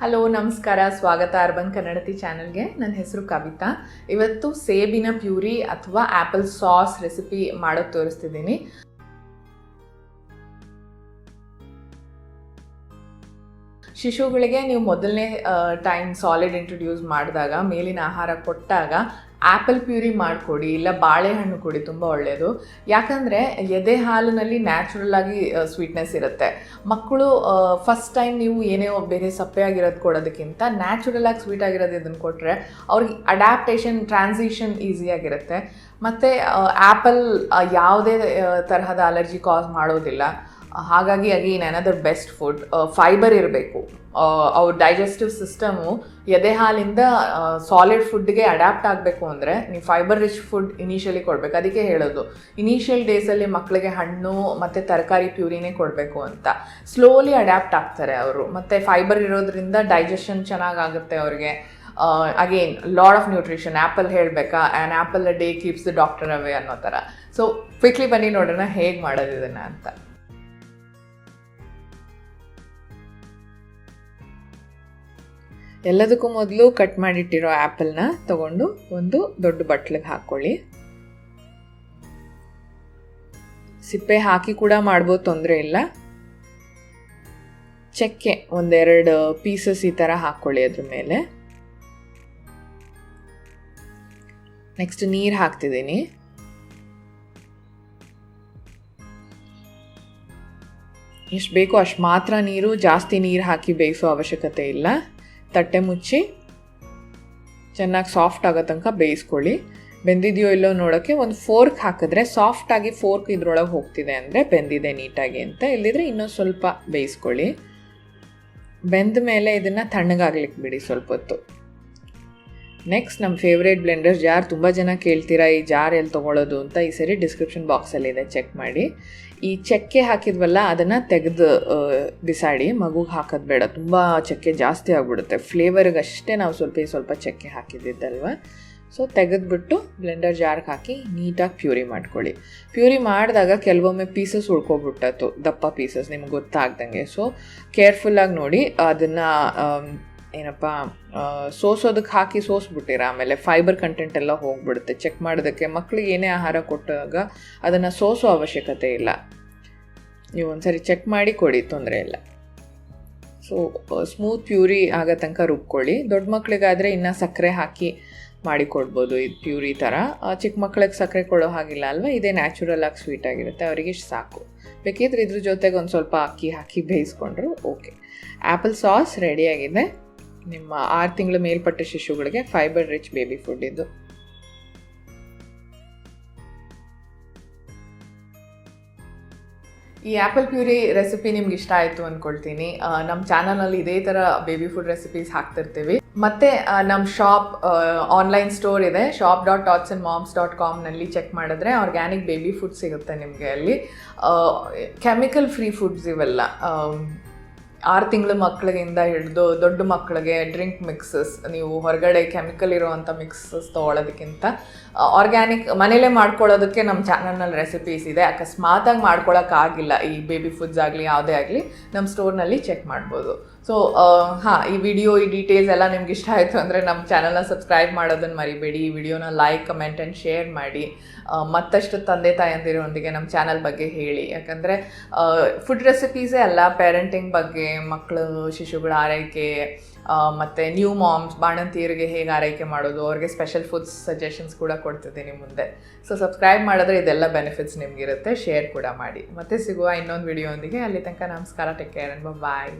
Hello, ನಮಸ್ಕಾರ. ಸ್ವಾಗತ urban ಕನ್ನಡತಿ ಚಾನಲ್ಗೆ. ನನ್ನ ಹೆಸರು ಕವಿತಾ. ಇವತ್ತು ಸೇಬಿನ ಪ್ಯೂರಿ ಅಥವಾ ಆ್ಯಪಲ್ ಸಾಸ್ ರೆಸಿಪಿ ಮಾಡೋದು ತೋರಿಸ್ತಿದ್ದೀನಿ. ಶಿಶುಗಳಿಗೆ ನೀವು ಮೊದಲನೇ ಟೈಮ್ ಸಾಲಿಡ್ ಇಂಟ್ರೊಡ್ಯೂಸ್ ಮಾಡಿದಾಗ, ಮೇಲಿನ ಆಹಾರ ಕೊಟ್ಟಾಗ ಆ್ಯಪಲ್ ಪ್ಯೂರಿ ಮಾಡಿಕೊಡಿ, ಇಲ್ಲ ಬಾಳೆಹಣ್ಣು ಕೊಡಿ ತುಂಬ ಒಳ್ಳೆಯದು ಯಾಕಂದರೆ ಎದೆ ಹಾಲಿನಲ್ಲಿ ನ್ಯಾಚುರಲ್ ಆಗಿ ಸ್ವೀಟ್ನೆಸ್ ಇರುತ್ತೆ. ಮಕ್ಕಳು ಫಸ್ಟ್ ಟೈಮ್ ನೀವು ಏನೇ ಬೇರೆ ಸಪ್ಪೆ ಆಗಿರೋದು ಕೊಡೋದಕ್ಕಿಂತ ನ್ಯಾಚುರಲ್ ಆಗಿ ಸ್ವೀಟ್ ಆಗಿರೋದು ಇದನ್ನು ಕೊಟ್ಟರೆ ಅವ್ರಿಗೆ ಅಡ್ಯಾಪ್ಟೇಷನ್ ಟ್ರಾನ್ಸಿಷನ್ ಈಸಿಯಾಗಿರುತ್ತೆ ಮತ್ತು ಆ್ಯಪಲ್ ಯಾವುದೇ ತರಹದ ಅಲರ್ಜಿ ಕಾಸ್ ಮಾಡೋದಿಲ್ಲ. ಹಾಗಾಗಿ again another best food fibre ಇರಬೇಕು. ಅವ್ರ ಡೈಜೆಸ್ಟಿವ್ ಸಿಸ್ಟಮು ಎದೆ ಹಾಲಿಂದ ಸಾಲಿಡ್ ಫುಡ್ಗೆ ಅಡ್ಯಾಪ್ಟ್ ಆಗಬೇಕು ಅಂದರೆ ನೀವು ಫೈಬರ್ ರಿಚ್ ಫುಡ್ ಇನಿಷಿಯಲಿ ಕೊಡಬೇಕು. ಅದಕ್ಕೆ ಹೇಳೋದು. ಇನಿಷಿಯಲ್ ಡೇಸಲ್ಲಿ ಮಕ್ಕಳಿಗೆ ಹಣ್ಣು ಮತ್ತು ತರಕಾರಿ ಪ್ಯೂರಿನೇ ಕೊಡಬೇಕು ಅಂತ. ಸ್ಲೋಲಿ ಅಡ್ಯಾಪ್ಟ್ ಆಗ್ತಾರೆ ಅವರು. ಮತ್ತು ಫೈಬರ್ ಇರೋದ್ರಿಂದ ಡೈಜೆಷನ್ ಚೆನ್ನಾಗಾಗುತ್ತೆ ಅವ್ರಿಗೆ. Again load of nutrition apple ಹೇಳಬೇಕಾ? An apple day keeps the doctor away ಅನ್ನೋ ಥರ ಸೊ ಕ್ವಿಕ್ಲಿ ಬನ್ನಿ ನೋಡೋಣ ಹೇಗೆ ಮಾಡೋದು ಇದನ್ನು ಅಂತ. ಎಲ್ಲದಕ್ಕೂ ಮೊದಲು ಕಟ್ ಮಾಡಿಟ್ಟಿರೋ ಆ್ಯಪಲ್ನ ತಗೊಂಡು ಒಂದು ದೊಡ್ಡ ಬಟ್ಲಿಗೆ ಹಾಕ್ಕೊಳ್ಳಿ ಸಿಪ್ಪೆ ಹಾಕಿ ಕೂಡ ಮಾಡ್ಬೋದು ತೊಂದರೆ ಇಲ್ಲ. ಚಕ್ಕೆ ಒಂದೆರಡು ಪೀಸಸ್ ಈ ಥರ ಹಾಕ್ಕೊಳ್ಳಿ ಅದ್ರ ಮೇಲೆ. ನೆಕ್ಸ್ಟ್ ನೀರು ಹಾಕ್ತಿದ್ದೀನಿ. ಎಷ್ಟು ಬೇಕೋ ಅಷ್ಟು ಮಾತ್ರ ನೀರು, ಜಾಸ್ತಿ ನೀರು ಹಾಕಿ ಬೇಯಿಸೋ ಅವಶ್ಯಕತೆ ಇಲ್ಲ. ತಟ್ಟೆ ಮುಚ್ಚಿ, ಚೆನ್ನಾಗಿ ಸಾಫ್ಟ್ ಆಗೋ ತನಕ ಬೇಯಿಸ್ಕೊಳ್ಳಿ. ಬೆಂದಿದೆಯೋ ಇಲ್ಲೋ ನೋಡೋಕ್ಕೆ ಒಂದು ಫೋರ್ಕ್ ಹಾಕಿದ್ರೆ ಸಾಫ್ಟಾಗಿ ಫೋರ್ಕ್ ಇದ್ರೊಳಗೆ ಹೋಗ್ತಿದೆ ಅಂದರೆ ಬೆಂದಿದೆ ನೀಟಾಗಿ ಅಂತ. ಇಲ್ಲದಿದ್ರೆ ಇನ್ನೊಂದು ಸ್ವಲ್ಪ ಬೇಯಿಸ್ಕೊಳ್ಳಿ. ಬೆಂದ ಮೇಲೆ ಇದನ್ನು ತಣ್ಣಗಾಗ್ಲಿಕ್ಕೆ ಬಿಡಿ ಸ್ವಲ್ಪ ಹೊತ್ತು. ನೆಕ್ಸ್ಟ್ ನಮ್ಮ ಫೇವ್ರೇಟ್ ಬ್ಲೆಂಡರ್ ಜಾರ್ ತುಂಬ ಜನ ಕೇಳ್ತೀರಾ? ಈ ಜಾರ್ ಎಲ್ಲಿ ತೊಗೊಳೋದು ಅಂತ ಈ ಸರಿ ಡಿಸ್ಕ್ರಿಪ್ಷನ್ ಬಾಕ್ಸಲ್ಲಿದೆ ಚೆಕ್ ಮಾಡಿ. ಈ ಚಕ್ಕೆ ಹಾಕಿದ್ವಲ್ಲ, ಅದನ್ನು ತೆಗೆದು ಬಿಸಾಡಿ, ಮಗುಗೆ ಹಾಕೋದು ಬೇಡ. ತುಂಬ ಚಕ್ಕೆ ಜಾಸ್ತಿ ಆಗಿಬಿಡುತ್ತೆ. ಫ್ಲೇವರ್ಗೆ ಅಷ್ಟೇ ನಾವು ಸ್ವಲ್ಪ ಸ್ವಲ್ಪ ಚಕ್ಕೆ ಹಾಕಿದ್ದಿದ್ದಲ್ವ? ಸೊ ತೆಗೆದ್ಬಿಟ್ಟು ಬ್ಲೆಂಡರ್ ಜಾರ್ಗೆ ಹಾಕಿ ನೀಟಾಗಿ ಪ್ಯೂರಿ ಮಾಡ್ಕೊಳ್ಳಿ. ಪ್ಯೂರಿ ಮಾಡಿದಾಗ ಕೆಲವೊಮ್ಮೆ ಪೀಸಸ್ ಉಳ್ಕೊಬಿಟ್ಟತ್ತು ದಪ್ಪ ಪೀಸಸ್ ನಿಮ್ಗೆ ಗೊತ್ತಾಗ್ದಂಗೆ. ಸೊ ಕೇರ್ಫುಲ್ಲಾಗಿ ನೋಡಿ, ಅದನ್ನು ಏನಪ್ಪ ಸೋಸೋದಕ್ಕೆ ಹಾಕಿ ಸೋಸ್ಬಿಟ್ಟಿರ, ಆಮೇಲೆ ಫೈಬರ್ ಕಂಟೆಂಟ್ ಎಲ್ಲ ಹೋಗ್ಬಿಡುತ್ತೆ. ಚೆಕ್ ಮಾಡೋದಕ್ಕೆ ಮಕ್ಕಳಿಗೆ ಏನೇ ಆಹಾರ ಕೊಟ್ಟಾಗ ಅದನ್ನು ಸೋಸೋ ಅವಶ್ಯಕತೆ ಇಲ್ಲ. ನೀವು ಒಂದ್ಸರಿ ಚೆಕ್ ಮಾಡಿ ಕೊಡಿ, ತೊಂದರೆ ಇಲ್ಲ. ಸೊ ಸ್ಮೂತ್ ಪ್ಯೂರಿ ಆಗೋ ತನಕ ರುಬ್ಕೊಳ್ಳಿ. ದೊಡ್ಡ ಮಕ್ಕಳಿಗಾದರೆ ಇನ್ನು ಸಕ್ಕರೆ ಹಾಕಿ ಮಾಡಿಕೊಡ್ಬೋದು ಇದು ಪ್ಯೂರಿ ಥರ ಚಿಕ್ಕ ಮಕ್ಕಳಿಗೆ ಸಕ್ಕರೆ ಕೊಡೋ ಹಾಗಿಲ್ಲ ಅಲ್ವಾ? ಇದೇ ನ್ಯಾಚುರಲ್ ಆಗಿ ಸ್ವೀಟ್ ಆಗಿರುತ್ತೆ. ಅವರಿಗೆ ಸಾಕು. ಬೇಕಿದ್ರೆ ಇದ್ರ ಜೊತೆಗೆ ಒಂದು ಸ್ವಲ್ಪ ಅಕ್ಕಿ ಹಾಕಿ ಬೇಯಿಸ್ಕೊಂಡ್ರು ಓಕೆ ಆ್ಯಪಲ್ ಸಾಸ್ ರೆಡಿಯಾಗಿದೆ ನಿಮ್ಮ ಆರು ತಿಂಗಳ ಮೇಲ್ಪಟ್ಟ ಶಿಶುಗಳಿಗೆ ಫೈಬರ್ ರಿಚ್ ಬೇಬಿ ಫುಡ್ ಇದು. ಈ ಆ್ಯಪಲ್ ಪ್ಯೂರಿ ರೆಸಿಪಿ ನಿಮ್ಗೆ ಇಷ್ಟ ಆಯಿತು ಅಂದ್ಕೊಳ್ತೀನಿ ನಮ್ಮ ಚಾನಲಲ್ಲಿ ಇದೇ ಥರ ಬೇಬಿ ಫುಡ್ ರೆಸಿಪೀಸ್ ಹಾಕ್ತಿರ್ತೀವಿ. ಮತ್ತು ನಮ್ಮ ಶಾಪ್ ಆನ್ಲೈನ್ ಸ್ಟೋರ್ ಇದೆ shop dot tots and moms dot ಕಾಮ್ನಲ್ಲಿ check ಮಾಡಿದ್ರೆ ಆರ್ಗ್ಯಾನಿಕ್ ಬೇಬಿ ಫುಡ್ ಸಿಗುತ್ತೆ ನಿಮಗೆ ಅಲ್ಲಿ. ಕೆಮಿಕಲ್ ಫ್ರೀ ಫುಡ್ಸ್ ಇವೆಲ್ಲ. ಆರು ತಿಂಗಳ ಮಕ್ಕಳಿಗಿಂದ ಹಿಡಿದು ದೊಡ್ಡ ಮಕ್ಕಳಿಗೆ ಡ್ರಿಂಕ್ ಮಿಕ್ಸಸ್ ನೀವು ಹೊರಗಡೆ ಕೆಮಿಕಲ್ ಇರುವಂಥ ಮಿಕ್ಸಸ್ ತೊಗೊಳೋದಕ್ಕಿಂತ ಆರ್ಗ್ಯಾನಿಕ್ ಮನೇಲೇ ಮಾಡ್ಕೊಳ್ಳೋದಕ್ಕೆ ನಮ್ಮ ಚಾನಲ್ನಲ್ಲಿ ರೆಸಿಪೀಸ್ ಇದೆ. ಅಕಸ್ಮಾತಾಗಿ ಮಾಡ್ಕೊಳ್ಳೋಕ್ಕಾಗಿಲ್ಲ ಈ ಬೇಬಿ ಫುಡ್ಸ್ ಆಗಲಿ, ಯಾವುದೇ ಆಗಲಿ ನಮ್ಮ ಸ್ಟೋರ್ನಲ್ಲಿ ಚೆಕ್ ಮಾಡ್ಬೋದು. ಸೊ ಹಾಂ, ಈ ವಿಡಿಯೋ ಈ ಡೀಟೇಲ್ಸ್ ಎಲ್ಲ ನಿಮ್ಗೆ ಇಷ್ಟ ಆಯಿತು ಅಂದರೆ ನಮ್ಮ ಚಾನಲ್ನ ಸಬ್ಸ್ಕ್ರೈಬ್ ಮಾಡೋದನ್ನು ಮರಿಬೇಡಿ. ಈ ವಿಡಿಯೋನ ಲೈಕ್ ಕಮೆಂಟ್ ಆ್ಯಂಡ್ ಶೇರ್ ಮಾಡಿ. ಮತ್ತಷ್ಟು ತಂದೆ ತಾಯಂದಿರೊಂದಿಗೆ ನಮ್ಮ ಚಾನಲ್ ಬಗ್ಗೆ ಹೇಳಿ. ಯಾಕಂದರೆ ಫುಡ್ ರೆಸಿಪೀಸೇ ಅಲ್ಲ ಪೇರೆಂಟಿಂಗ್ ಬಗ್ಗೆ ಮಕ್ಕಳು, ಶಿಶುಗಳ ಆರೈಕೆ ಮತ್ತು ನ್ಯೂ ಮಾಮ್ಸ್ ಬಾಣಂತಿಯರಿಗೆ ಹೇಗೆ ಆರೈಕೆ ಮಾಡೋದು, ಅವ್ರಿಗೆ ಸ್ಪೆಷಲ್ ಫುಡ್ಸ್ ಸಜೆಷನ್ಸ್ ಕೂಡ ಕೊಡ್ತಿದ್ದೀನಿ ಮುಂದೆ. ಸೊ ಸಬ್ಸ್ಕ್ರೈಬ್ ಮಾಡಿದ್ರೆ ಇದೆಲ್ಲ ಬೆನಿಫಿಟ್ಸ್ ನಿಮಗಿರುತ್ತೆ ಶೇರ್ ಕೂಡ ಮಾಡಿ. ಮತ್ತೆ ಸಿಗುವ ಇನ್ನೊಂದು ವಿಡಿಯೋ ಒಂದಿಗೆ ಅಲ್ಲಿ ತನಕ ನಮಸ್ಕಾರ ಟೇಕ್ ಕೇರ್ ಅಂಡ್ ಬಾಯ್